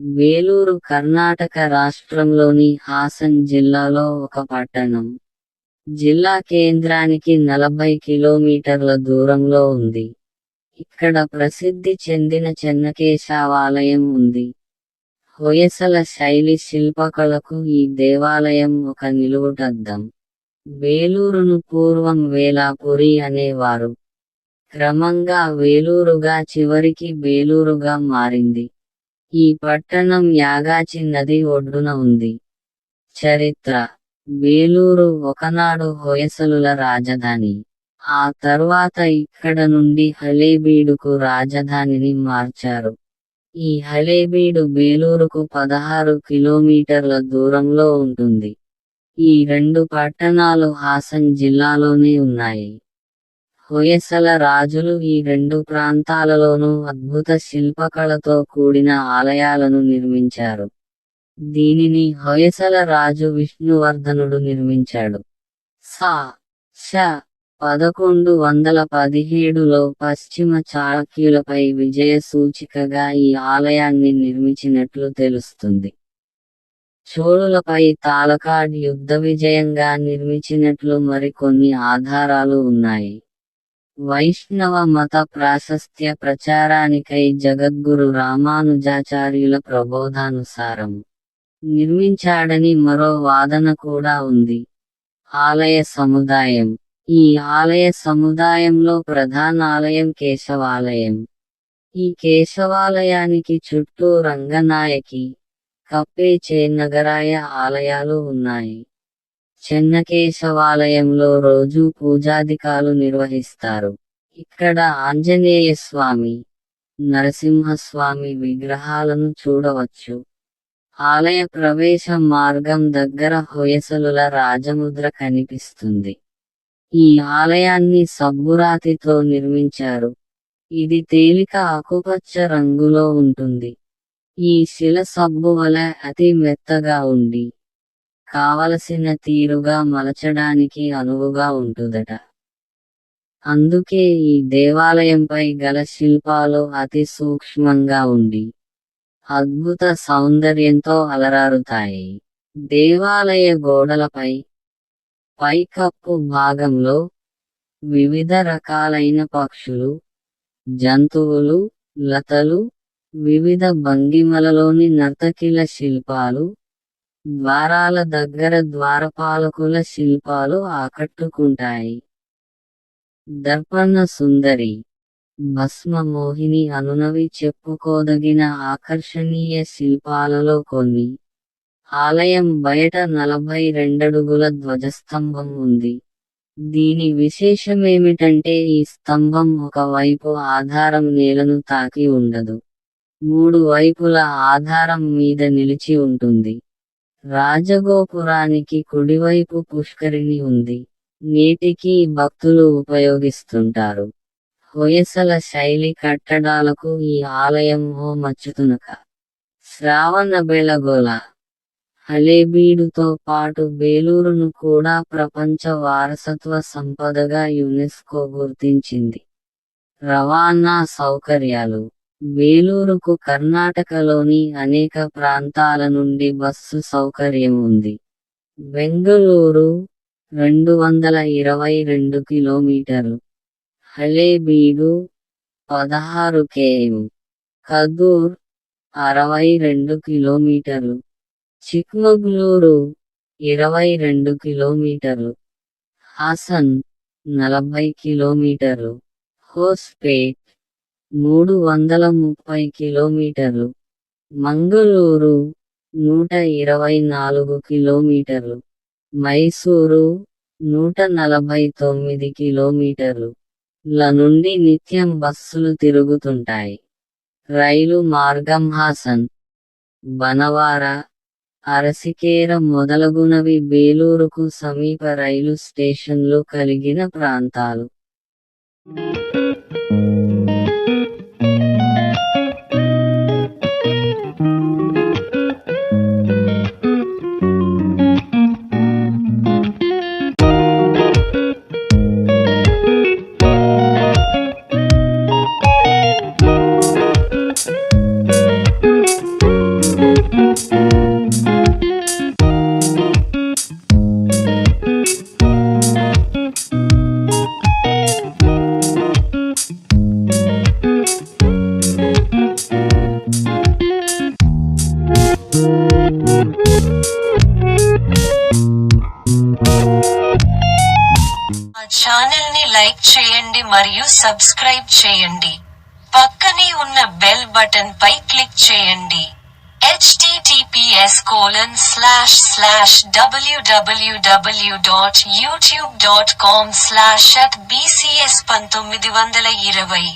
వేలూరు కర్ణాటక రాష్ట్రంలోని హాసన్ జిల్లాలో ఒక పట్టణం. జిల్లా కేంద్రానికి నలభై కిలోమీటర్ల దూరంలో ఉంది. ఇక్కడ ప్రసిద్ధి చెందిన చెన్నకేశవాలయం ఉంది. హొయసల శైలి శిల్పకళకు ఈ దేవాలయం ఒక నిలువుటద్దం వేలూరును పూర్వం వేలాపురి అనేవారు. క్రమంగా వేలూరుగా చివరికి బేలూరుగా మారింది. ఈ పట్టణం యాగాచి నది ఒడ్డున ఉంది. చరిత్ర. వేలూరు ఒకనాడు హొయసలుల రాజధాని. ఆ తర్వాత ఇక్కడ నుండి హలేబీడుకు రాజధానిని మార్చారు. ఈ హలేబీడు బేలూరుకు పదహారు కిలోమీటర్ల దూరంలో ఉంటుంది. ఈ రెండు పట్టణాలు హాసన్ జిల్లాలోనే ఉన్నాయి. హొయసల రాజులు ఈ రెండు ప్రాంతాలలోనూ అద్భుత శిల్పకళతో కూడిన ఆలయాలను నిర్మించారు. దీనిని హొయసల రాజు విష్ణువర్ధనుడు నిర్మించాడు. సా. ష పదకొండు వందల పదిహేడులో పశ్చిమ చాళక్యులపై విజయ సూచికగా ఈ ఆలయాన్ని నిర్మించినట్లు తెలుస్తుంది. చోళులపై తాలకాడ్ యుద్ధ విజయంగా నిర్మించినట్లు మరికొన్ని ఆధారాలు ఉన్నాయి. వైష్ణవ మత ప్రాశస్త్య ప్రచారానికై జగద్గురు రామానుజాచార్యుల ప్రబోధానుసారం నిర్మించాడని మరో వాదన కూడా ఉంది. ఆలయ సముదాయం. ఈ ఆలయ సముదాయంలో ప్రధాన ఆలయం కేశవాలయం. ఈ కేశవాలయానికి చుట్టూ రంగనాయకి కప్పే చేనగరాయ ఆలయాలు ఉన్నాయి. చెన్నకేశవాలయంలో రోజు పూజాధికాలు నిర్వహిస్తారు. ఇక్కడ ఆంజనేయ స్వామి నరసింహస్వామి విగ్రహాలను చూడవచ్చు. ఆలయ ప్రవేశ మార్గం దగ్గర హొయసలుల రాజముద్ర కనిపిస్తుంది. ఈ ఆలయాన్ని సబ్బురాతితో నిర్మించారు. ఇది తేలిక ఆకుపచ్చ రంగులో ఉంటుంది. ఈ శిల సబ్బు వలె అతి మెత్తగా ఉండి కావలసిన తీరుగా మలచడానికి అనువుగా ఉంటుందట. అందుకే ఈ దేవాలయంపై గల శిల్పాలు అతి సూక్ష్మంగా ఉండి అద్భుత సౌందర్యంతో అలరారుతాయి. దేవాలయ గోడలపై పైకప్పు భాగంలో వివిధ రకాలైన పక్షులు జంతువులు లతలు వివిధ భంగిమలలోని నర్తకిల శిల్పాలు ద్వారాల దగ్గర ద్వారపాలకుల శిల్పాలు ఆకట్టుకుంటాయి. దర్పణ సుందరి. భస్మ మోహిని అనునవి చెప్పుకోదగిన ఆకర్షణీయ శిల్పాలలో కొన్ని. ఆలయం బయట నలభై రెండడుగుల ధ్వజస్తంభం ఉంది. దీని విశేషమేమిటంటే ఈ స్తంభం ఒక వైపు ఆధారం నేలను తాకి ఉండదు. మూడు వైపుల ఆధారం మీద నిలిచి ఉంటుంది. రాజగోపురానికి కుడివైపు పుష్కరిణి ఉంది. నేటికి భక్తులు ఉపయోగిస్తుంటారు. హొయసల శైలి కట్టడాలకు ఈ ఆలయం ఓ మచ్చుతునక శ్రావణ బెళగోళ హలేబీడుతో పాటు బేలూరును కూడా ప్రపంచ వారసత్వ సంపదగా యునెస్కో గుర్తించింది. రవాణా సౌకర్యాలు. వేలూరుకు కర్ణాటకలోని అనేక ప్రాంతాల నుండి బస్సు సౌకర్యం ఉంది. బెంగళూరు రెండు వందల ఇరవై రెండు కిలోమీటర్లు హలేబీడు పదహారు కేఎం. కదూర్ అరవై రెండు కిలోమీటర్లు చిక్మగళూరు ఇరవై రెండు కిలోమీటర్లు హాసన్ నలభై కిలోమీటర్లు హోస్పేట్ మూడు వందల ముప్పై కిలోమీటర్లు. మంగళూరు నూట ఇరవై నాలుగు కిలోమీటర్లు. మైసూరు నూట నలభై తొమ్మిది కిలోమీటర్లు. ల నుండి నిత్యం బస్సులు తిరుగుతుంటాయి. రైలు మార్గం హాసన్. బనవార అరసికేర మొదలగునవి బేలూరుకు సమీప రైలు స్టేషన్లు కలిగిన ప్రాంతాలు. లైక్ చేయండి మరియు సబ్స్క్రైబ్ చేయండి. పక్కనే ఉన్న బెల్ బటన్ పై క్లిక్ చేయండి. https colon slash slash www.youtube.com slash at bcs పంతొమ్మిది వందల ఇరవై.